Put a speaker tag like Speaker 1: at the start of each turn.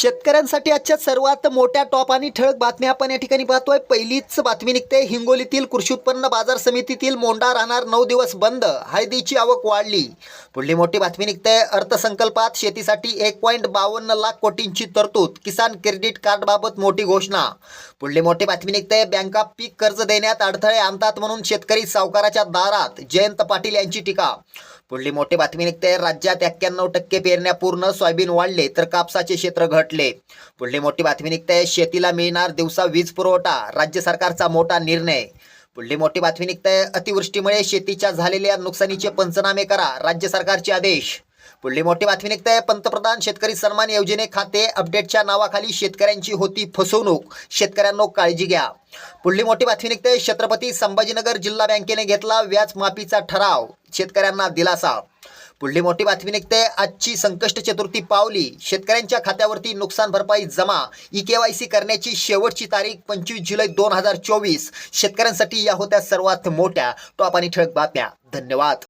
Speaker 1: शेतकऱ्यांसाठी आजच्या सर्वात मोठ्या टॉप आणि ठळक बातम्या आपण या ठिकाणी पाहतोय. पहिलीच बातमी निघते. हिंगोलीतील कृषी उत्पन्न बाजार समितीतील मोंडा राहणार नऊ दिवस बंद. हळदीची आवक वाढली. पुढली मोठी बातमी निघते. अर्थसंकल्पात शेतीसाठी एक पॉईंट बावन्न लाख कोटींची तरतूद. किसान क्रेडिट कार्डबाबत मोठी घोषणा. पुढली मोठी बातमी निघते. बँका पीक कर्ज देण्यात अडथळे आणतात म्हणून शेतकरी सावकाराच्या दारात. जयंत पाटील यांची टीका. पुढली मोठी बातमी निघते. राज्यात एक्क्याण्णव टक्के पेरण्या पूर्ण सोयाबीन वाढले तर कापसाचे क्षेत्र घट. घटले पुढली मोठी बातमी निघते शेतीला मिळणार दिवसा वीज पुरवठा राज्य सरकारचा मोठा निर्णय. पुढली मोठी बातमी निघते अतिवृष्टीमुळे शेतीच्या झालेल्या नुकसानीचे पंचनामे करा राज्य सरकारचे आदेश. पुढली मोठी बातमी निघते पंतप्रधान शेतकरी सन्मान योजने खाते अपडेटच्या नावाखाली शेतकऱ्यांची होती फसवणूक. शेतकऱ्यांनो काळजी घ्या. पुढली मोठी बातमी निघते छत्रपती संभाजीनगर जिल्हा बँकेने घेतला व्याज माफीचा ठराव. शेतकऱ्यांना दिलासा. पुढली मोठी बातमी निघते. आजची संकष्ट चतुर्थी पावली. शेतकऱ्यांच्या खात्यावरती नुकसान भरपाई जमा. ई के वाय सी करण्याची शेवटची तारीख पंचवीस जुलै दोन हजार चोवीस. शेतकऱ्यांसाठी या होत्या सर्वात मोठ्या. टॉप आणि ठळक बातम्या. धन्यवाद.